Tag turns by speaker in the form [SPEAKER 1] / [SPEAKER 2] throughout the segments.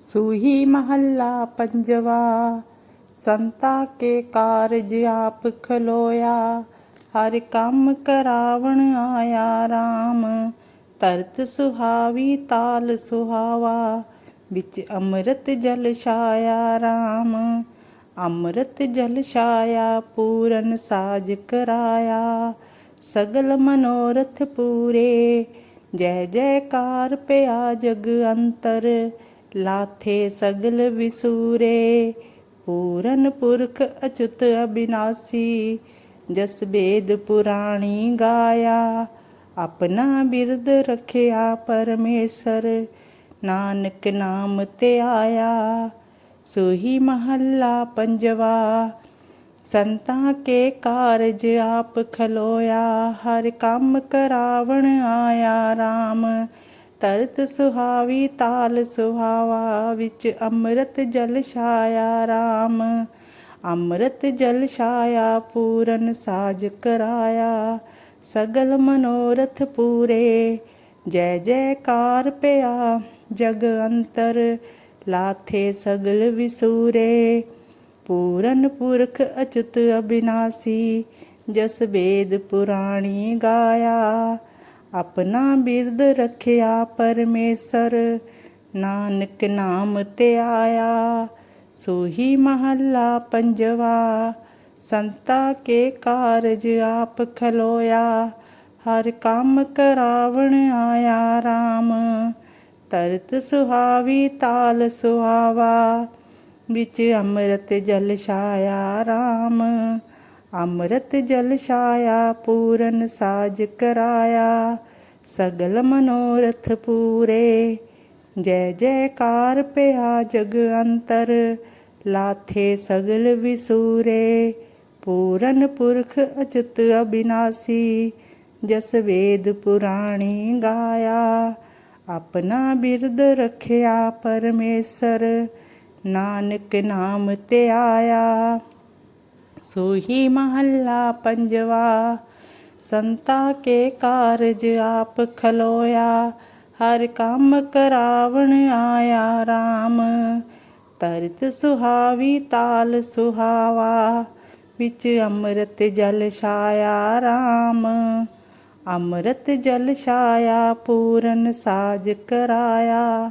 [SPEAKER 1] ਸੂਹੀ ਮਹੱਲਾ ਪੰਜਵਾ, ਸੰਤਾ ਕੇ ਕਾਰਜ ਆਪ ਖਲੋਇਆ। ਹਰ ਕੰਮ ਕਰਾਵਣ ਆਇਆ RAM ਤਰਤ ਸੁਹਾਵੀ ਤਾਲ ਸੁਹਾਵਾ। ਵਿੱਚ ਅੰਮ੍ਰਿਤ ਜਲ ਛਾਇਆ RAM ਅੰਮ੍ਰਿਤ ਜਲ ਛਾਇਆ ਪੂਰਨ ਸਾਜ ਕਰਾਇਆ। ਸਗਲ ਮਨੋਰਥ ਪੂਰੇ, ਜੈ ਜੈਕਾਰ ਪਿਆ ਜਗ ਅੰਤਰ। ਲਾਥੇ ਸਗਲ ਵਿਸੂਰੇ, ਪੂਰਨ ਪੁਰਖ ਅਚੁਤ ਅਬਿਨਾਸੀ, ਜਸ ਬੇਦ ਪੁਰਾਣੀ ਗਾਇਆ, ਆਪਣਾ ਬਿਰਦ ਰਖਿਆ ਪਰਮੇਸ਼ਰ, ਨਾਨਕ ਨਾਮ ਤੇ ਆਇਆ, ਸੋਹੀ ਮਹੱਲਾ ਪੰਜਵਾ, ਸੰਤਾਂ ਕੇ ਕਾਰਜ ਆਪ ਖਲੋਇਆ, ਹਰ ਕੰਮ ਕਰਾਵਣ ਆਇਆ RAM ਤਰਤ ਸੁਹਾਵੀ ਤਾਲ ਸੁਹਾਵਾ ਵਿੱਚ ਅੰਮ੍ਰਿਤ ਜਲ ਛਾਇਆ RAM ਅੰਮ੍ਰਿਤ ਜਲ ਛਾਇਆ ਪੂਰਨ ਸਾਜ ਕਰਾਇਆ। ਸਗਲ ਮਨੋਰਥ ਪੂਰੇ। ਜੈ ਜੈਕਾਰ ਪਿਆ ਜਗ ਅੰਤਰ, ਲਾਥੇ ਸਗਲ ਵਿਸੂਰੇ। ਪੂਰਨ ਪੁਰਖ ਅਚੁਤ ਅਬਿਨਾਸੀ, ਜਸ ਵੇਦ ਪੁਰਾਣੀ ਗਾਇਆ। ਆਪਣਾ ਬਿਰਦ ਰੱਖਿਆ ਪਰਮੇਸ਼ਰ। ਨਾਨਕ ਨਾਮ ਤੇ ਆਇਆ, ਸੋਹੀ ਮਹੱਲਾ ਪੰਜਵਾ। ਸੰਤਾ ਕੇ ਕਾਰਜ ਆਪ ਖਲੋਇਆ, ਹਰ ਕੰਮ ਕਰਾਵਣ ਆਇਆ RAM ਤਰਤ ਸੁਹਾਵੀ ਤਾਲ ਸੁਹਾਵਾ, ਵਿੱਚ ਅੰਮ੍ਰਿਤ ਜਲ ਛਾਇਆ RAM ਅੰਮ੍ਰਿਤ ਜਲ ਛਾਇਆ, ਪੂਰਨ ਸਾਜ ਕਰਾਇਆ। ਸਗਲ ਮਨੋਰਥ ਪੂਰੇ। ਜੈ ਜੈਕਾਰ ਪਿਆ ਜਗ ਅੰਤਰ, ਲਾਥੇ ਸਗਲ ਵਿਸੂਰੇ। ਪੂਰਨ ਪੁਰਖ ਅਚੁੱਤ ਅਬਿਨਾਸੀ, ਜਸ ਵੇਦ ਪੁਰਾਣੀ ਗਾਇਆ। ਆਪਣਾ ਬਿਰਦ ਰਖਿਆ ਪਰਮੇਸ਼ਰ, ਨਾਨਕ ਨਾਮ ਤੇ ਆਇਆ ਸੋਹੀ ਮਹੱਲਾ ਪੰਜਵਾ, ਸੰਤਾ ਕੇ ਕਾਰਜ ਆਪ ਖਲੋਇਆ, ਹਰ ਕੰਮ ਕਰਾਵਣ ਆਇਆ RAM ਤਰਤ ਸੁਹਾਵੀ ਤਾਲ ਸੁਹਾਵਾ, ਵਿੱਚ ਅੰਮ੍ਰਿਤ ਜਲ ਛਾਇਆ RAM ਅੰਮ੍ਰਿਤ ਜਲ ਛਾਇਆ, ਪੂਰਨ ਸਾਜ ਕਰਾਇਆ,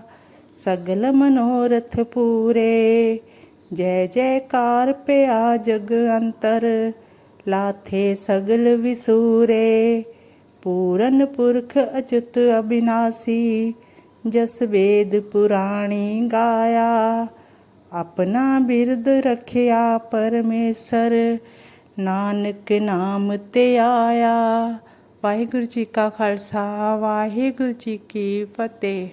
[SPEAKER 1] ਸਗਲ ਮਨੋਰਥ ਪੂਰੇ। ਜੈ ਜੈਕਾਰ ਪਿਆ ਜਗ ਅੰਤਰ, ਲਾਥੇ ਸਗਲ ਵਿਸੂਰੇ। ਪੂਰਨ ਪੁਰਖ ਅਚੁਤ ਅਬਿਨਾਸੀ, ਜਸ ਵੇਦ ਪੁਰਾਣੀ ਗਾਇਆ। ਆਪਣਾ ਬਿਰਦ ਰਖਿਆ ਪਰਮੇਸ਼ਰ, ਨਾਨਕ ਨਾਮ ਤੇ ਆਇਆ। ਵਾਹਿਗੁਰੂ ਜੀ ਕਾ ਖਾਲਸਾ, ਵਾਹਿਗੁਰੂ ਜੀ ਕੀ ਫਤਿਹ।